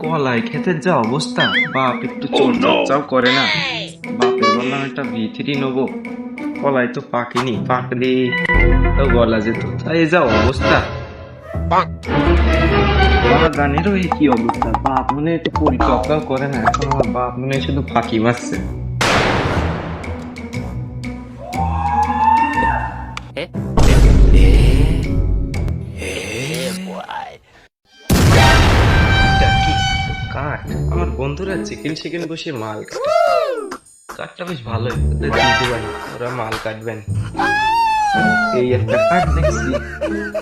কলাই যা অবস্থা। বাপ একটু চোর চর্চাও করে না। বাপের বললাম একটা ভিথিরি নেব। কলাই তো পাকেনি পাকলে তো বলা যেত তাই যা অবস্থা। বাবা গানেরও এই কি অবস্থা? বাপ মনে একটু পরিচর্যাও করে না। এখন আমার বাপ মনে শুধু ফাঁকি মারছে। বন্ধুরা চিকেন চিকেন বসে মাল কাটে। কাঠটা বেশ ভালোই। ওদের দিতে পারি ওরা মাল কাটবেন। এই একটা কাঠ দেখছি।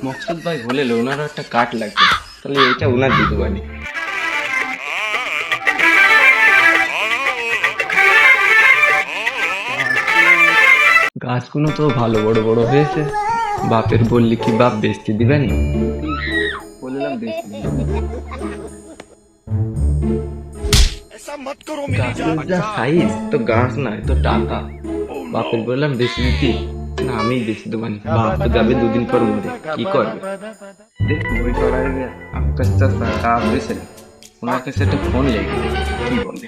মকসুদ ভাই বলে ওনারও একটা কাঠ লাগবে। তাহলে এইটা ওনার দিতে পারি গাছগুলো তো ভালো বড় বড় হয়েছে। বাপের বললি কি বাপ বেচতে দিবেন বললাম বেচতে গাছের যা সাইজ তো গাছ না তো টাকা বাপের বললাম বেশি দিতি না আমি বেশি দেবো না বাপ তো যাবে দুদিন পর মরে কি করবে দেখ করার আকাশ চাষা ওনার কাছে ফোন লেগে কি বলে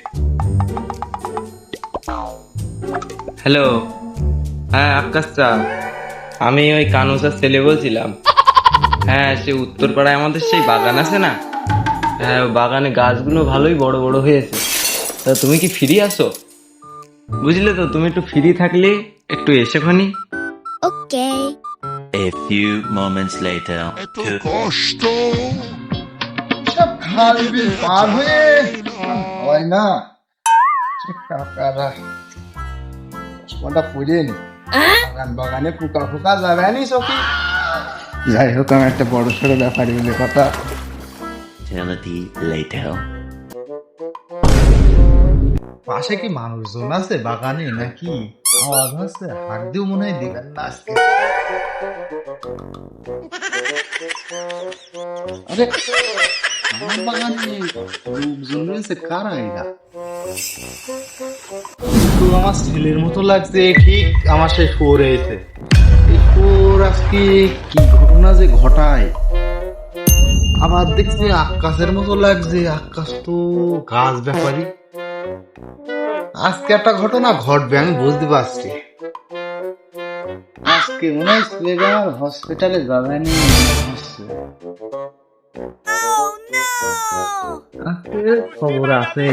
হ্যালো হ্যাঁ আকাশ চা আমি ওই কানুসার ছেলে বলছিলাম হ্যাঁ সে উত্তরপাড়ায় আমাদের সেই বাগান আছে না হ্যাঁ বাগানে গাছগুলো ভালোই বড় বড় হয়েছে। তা তুমি কি ফ্রি আসো বুঝলে তো তুমি একটু ফ্রি থাকলে একটু এসে খানি। Okay. A few moments later. সব খাল বিল পার হয়ে হয় না। কাকারা চশমাটা পরে নি। বাগানে পোকা ফোকা যাবে নি সখি। যাই হোক আমি একটা বড় সড়ো ব্যাপারই বলে কথা। Eternity later. পাশে কি মানুষজন আছে? বাগানে নাকি? আওয়াজ হচ্ছে হাত দিও মনে হয় দিবেন না আজকে আরে, আমার বাগানে লোকজন রয়েছে, কারা এরা? আমার ছেলের মতো লাগছে, ঠিক আমার ফোর এসে। এই ফোর আজকে কি ঘটনা যে ঘটায়? আবার দেখছি আকাশের মতো লাগছে আকাশ তো গাছ ব্যাপারী আজকে একটা ঘটনা ঘটবে আমি বুঝতে পারছি। আজকে মনে হয় হসপিটালে যাবে নি খবর আছে।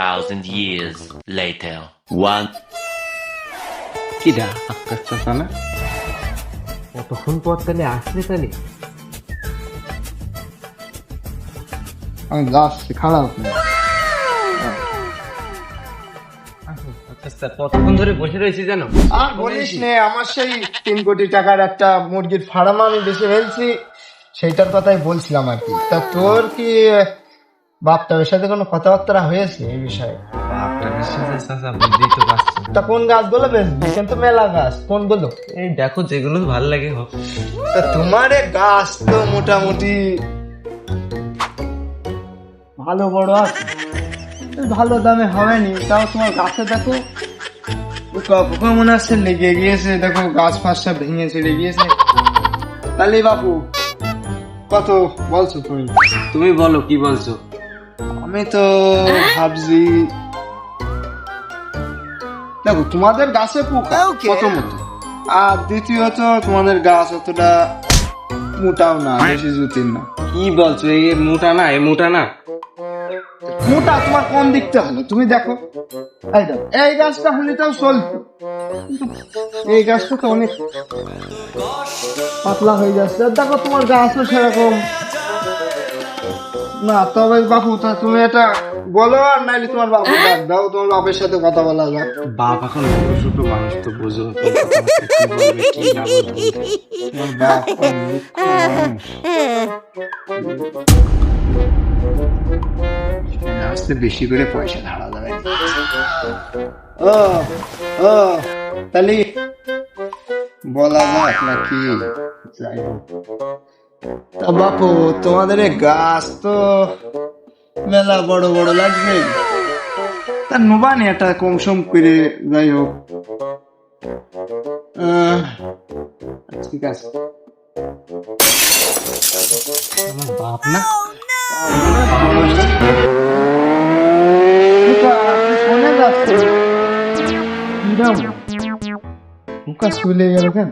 Thousand years later. One. কিরা আকাশ চাষা না? কতক্ষণ পর তাহলে আসবে তাহলে? আমি যাচ্ছি খারাপ না কতক্ষণ ধরে বসে রয়েছি জানো আর বলিস নে আমার সেই তিন কোটি টাকার একটা মুরগির ফার্ম আমি বেশি ফেলছি। সেইটার কথাই বলছিলাম আর কি। তা তোর কি সাথে কোনো কথাবার্তা হয়েছে এই বিষয়ে? তো কোন গাছগুলো বেচবি? কিন্তু মেলা গাছ। কোনগুলো? এই দেখো যেগুলো ভালো লাগে হোক। তা তোমার গাছ তো মোটামুটি ভালো বড় আছে? ভালো দামে হবে নি তাও তোমার গাছে দেখো। পোকা পোকা মনে হচ্ছে লেগে গিয়েছে। দেখো গাছ ফাছ সব ভেঙে চলে গিয়েছে। তাহলে বাপু কত বলছো তুমি? তুমি বলো কি বলছো? আমি তো ভাবছি দেখো তোমাদের গাছে পোকা প্রথমত। আর দ্বিতীয়ত তোমাদের গাছ অতটা মোটাও না বেশি জুতির না। কি বলছো? এই মোটা না এই মোটা না। মোটা, তোমার কোন দিকটা হলো? তুমি দেখো। এই দেখো, এই গাছটা হলে তাও চলতো। এই গাছটা তো অনেক পাতলা হয়ে যাচ্ছে। আর দেখো তোমার গাছও সেরকম। না, তবে বাপু, তা তুমি এটা বলো, আর নাইলে তোমার বাপু ডাক দাও, তোমার বাপের সাথে কথা বলা যাক। বাপ এখন ছোট ছোট মানুষ তো বোঝো। বাপ। আসতে বেশি করে পয়সা ধারা যাবে ও ও তাহলে বলা যাক নাকি যাই হোক। তা বাপু তোমাদের গাছ তো মেলা বড় বড় লাগবে। তা নোবানি একটা কম সম করে যাই হোক। আচ্ছা ঠিক আছে। আমার বাপ না। শোনে যাচ্ছে গেল কেন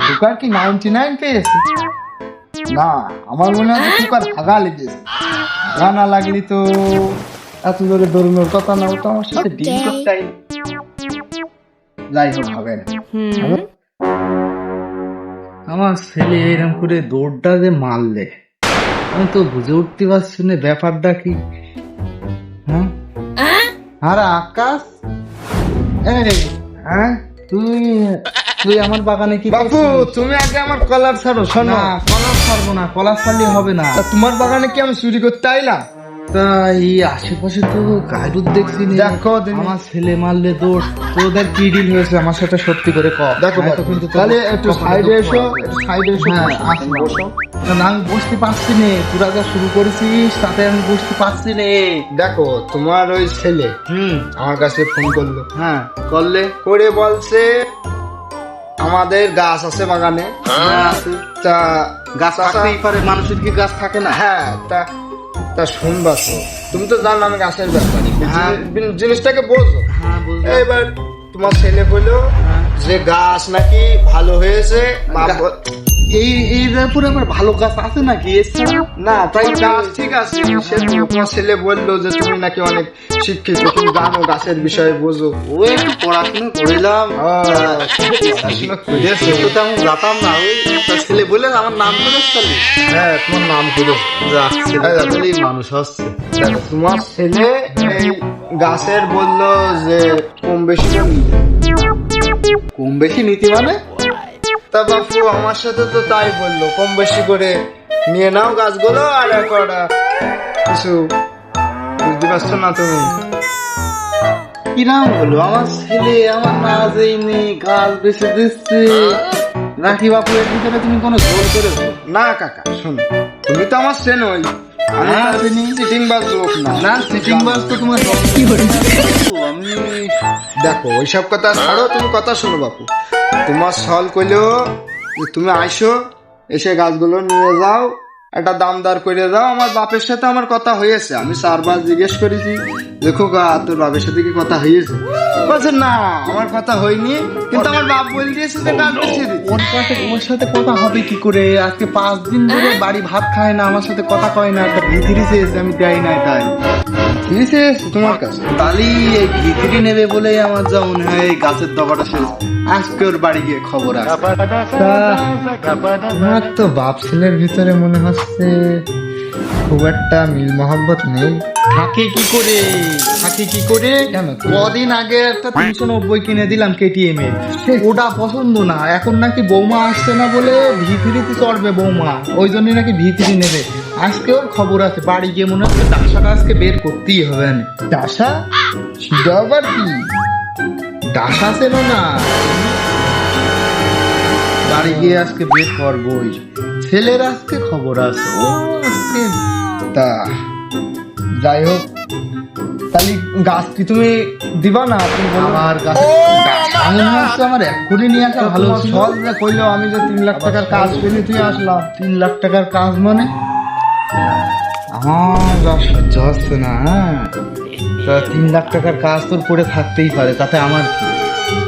কুকার কি নাইনটি নাইন পেয়েছে না আমার মনে হয় কুকার হাগা লেগেছে হাগা না লাগলি তো এত জোরে দৌড়ানোর কথা না ও তো আমার সাথে ডিল করতে যাই হোক হবে না? আমার ছেলে এরকম করে দৌড়টা যে মারলে আমি তো বুঝে উঠতে পারছি না ব্যাপারটা কি। হ্যাঁ? আরে আকাশ? হ্যাঁ? তুই তুই আমার বাগানে কি বাবু করছিস? তুমি আগে আমার কলার ছাড়ো শোনো। কলার ছাড়বো না কলার ছাড়লে হবে না। তোমার বাগানে কি আমি চুরি করতে আইলাম? তা এই আশেপাশে তো দেখছি দেখো আমার ছেলে মারলে তোদের কি ডিল হয়েছে? আমার সাথে সত্যি করে ক। দেখো কিন্তু তাহলে একটু সাইডে এসো সাইডে এসো। হ্যাঁ, বসো, না, আমি বুঝতে পারছি নে। তোরা যা শুরু করেছিস তাতে আমি বুঝতে পারছি নে। দেখো তোমার ওই ছেলে হুম। আমার কাছে ফোন করল। হ্যাঁ। করলে? করে বলছে আমাদের গাছ আছে বাগানে। হ্যাঁ, আছে। তা গাছ থাকতেই পারে। মানুষের কি গাছ থাকে না? হ্যাঁ তা তা শুনবা তো। তুমি তো জানো আমি গাছের ব্যাপারে। হ্যাঁ। জিনিসটাকে বোঝো। হ্যাঁ এবার তোমার ছেলে বলল যে গাছ নাকি ভালো হয়েছে এই আবার ভালো গাছ আছে নাকি? না তাই গাছ ঠিক আছে। সে তোমার ছেলে বলল যে তুমি নাকি অনেক শিক্ষিত তুমি জানো গাছের বিষয়ে বোঝো। ও একটু পড়াশোনা করিলাম। তো তেমন জানতাম না। ওই ছেলে বলে আমার নাম করে হ্যাঁ তোমার নাম করে যা ছেলে মানুষ হচ্ছে। তোমার ছেলে এই গাছের বলল যে কম বেশি কম বেশি নীতি মানে? তা বাপু আমার সাথে তো তাই বলল। কম বেশি করে নিয়ে নাও গাছগুলো আর একটা কিছু। বুঝতে পারছ না তুমি? কিরাম হলো? আমার ছেলে, আমার না যেই নেই গাছ বেছে দিচ্ছে। নাকি বাপু, এর ভিতরে তুমি কোনো জোর করেছ না, কাকা, শোনো, তুমি তো আমার চেনোই। হ্যাঁ, দেখো ওইসব কথা ছাড়ো তুমি কথা শোনো বাপু। তোমার সল করলেও তুমি আইসো এসে গাছগুলো নিয়ে যাও একটা দাম দর করে দাও, আমার বাপের সাথে আমার কথা হয়েছে। আমি চারবার জিজ্ঞেস করেছি, দেখো গা, তোর বাপের সাথে কি কথা হয়েছে? বলছে, না, আমার কথা হয়নি। কিন্তু আমার বাপ বলে দিয়েছে যে কাল বেছে ওর সাথে ওর সাথে কথা হবে কি করে? আজকে পাঁচ দিন ধরে বাড়ি ভাত খায় না, আমার সাথে কথা কয় না। একটা ভিতরে চেয়েছে আমি দেয় না তাই। দিয়েছে তোমার কাছে তালি এই ভিতরি নেবে বলেই আমার যা মনে হয় এই গাছের দবাটা শেষ। আজকে ওর বাড়ি গিয়ে খবর আছে। আমার তো বাপ ছেলের ভিতরে মনে হচ্ছে খুব একটা মিল মহব্বত নেই। থাকে কি করে? থাকে কি করে? কদিন আগে একটা তিনশো নব্বই কিনে দিলাম কেটিএম এর। ওটা পছন্দ না। এখন নাকি বৌমা আসছে না বলে ভিতরিতে চড়বে বৌমা। ওই জন্য নাকি ভিতরি নেবে। আজকে ওর খবর আছে। বাড়ি গিয়ে মনে হচ্ছে ডাসাটা আজকে বের করতেই হবে না ডাসা সেটা আবার কি? ডাসা ছিল না? বাড়ি গিয়ে আজকে বের করবই। ছেলের আজকে খবর আছে। ও আজকে তা যাই হোক তাহলে গাছ কি তুমি দিবা না? তুমি আমার কাছে ডাসা হচ্ছে আমার এক্ষুনি নিয়ে আসা ভালো সল যে কইলো আমি যে তিন লাখ টাকার কাজ পেলে তুই আসলাম তিন লাখ টাকার কাজ মানে? আমার যা সহ্য হচ্ছে না হ্যাঁ? তা তিন লাখ টাকার কাজ তোর করে থাকতেই পারে তাতে আমার কি?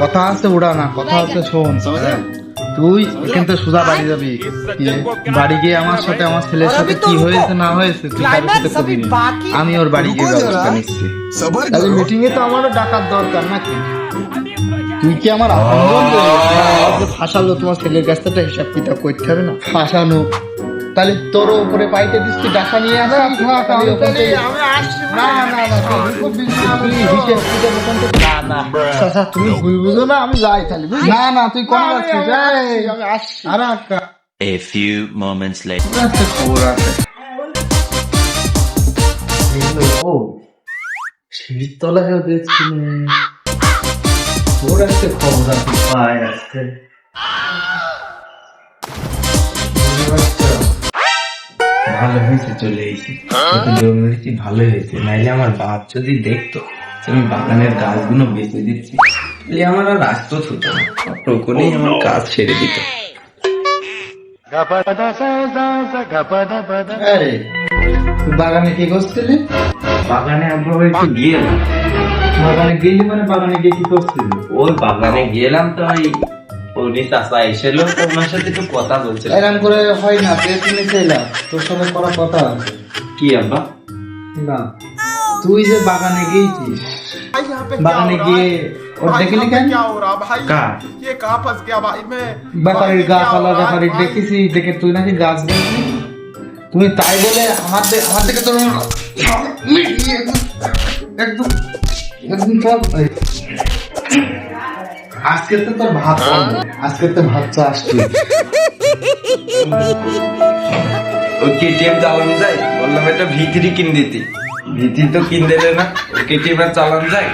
কথা আছে ওটা না। কথা আছে শোন। তুই এখান থেকে সোজা বাড়ি যাবি। বাড়ি গিয়ে আমার সাথে আমার ছেলের সাথে কি হয়েছে না হয়েছে তুই কারোর সাথে কবি আমি ওর বাড়ি গিয়ে ব্যবস্থা নিচ্ছি। তাহলে মিটিং এ তো আমারও ডাকার দরকার নাকি? তুই কি আমার আনন্দ ফাঁসালো তোমার ছেলের কাছ থেকে হিসাব কিতাব করতে হবে না? ফাঁসানো। তাহলে তোর উপরে পাইতে দিচ্ছি ডাকা নিয়ে আসা। তাহলে আমি না না না তুই তুই না না তুমি ভুল বুঝো না আমি যাই তাহলে না না তুই কোন আমি- যাচ্ছিস আমি আসছি, আমি আরে একটা A few moments later. ও সিঁড়ির তলায় দেখছি ওর একটা খবর আছে পায় আজকে ভালো হয়েছে চলে এসেছি। জমি ভালো হয়েছে। নাইলে আমার বাপ যদি দেখতো আমি বাগানের গাছগুলো বেঁচে দিচ্ছি তাহলে আমার আর রাস্তা হতো না। টোকনেই আমার কাজ ছেড়ে দিত। আরে বাগানে কি করছিলি বাগানে আমরা একটু গিয়েলাম বাগানে গেলি মানে বাগানে গিয়ে কি করছিলি? ওই বাগানে গেলাম তো ওই পরি চাষা এসেছিল তো ওনার সাথে একটু কথা বলছিলাম এরম করে হয় না পেট নিচে এলাম তোর সঙ্গে করা কথা আছে কি আব্বা না তুই যে বাগানে গিয়েছিস বাগানে গিয়ে ওর দেখিনি কেন কার ये कहाँ फंस गया भाई मैं ব্যাপারীর গা পালা ব্যাপারীর দেখেছি দেখে তুই নাকি গাছ দেখবি তুমি তাই বলে আমার দে- আমার দিকে তোর একদম একদম সব এই। আজকে তো তোর ভাত খাব। আজকে তো ভাত চা আসছে। ওই কেটিএম চালানো যায়। বললাম এটা ভিতরি কিন দিতি। ভিতরি তো কিন দিলে না ওই কেটিএম চালানো যায়।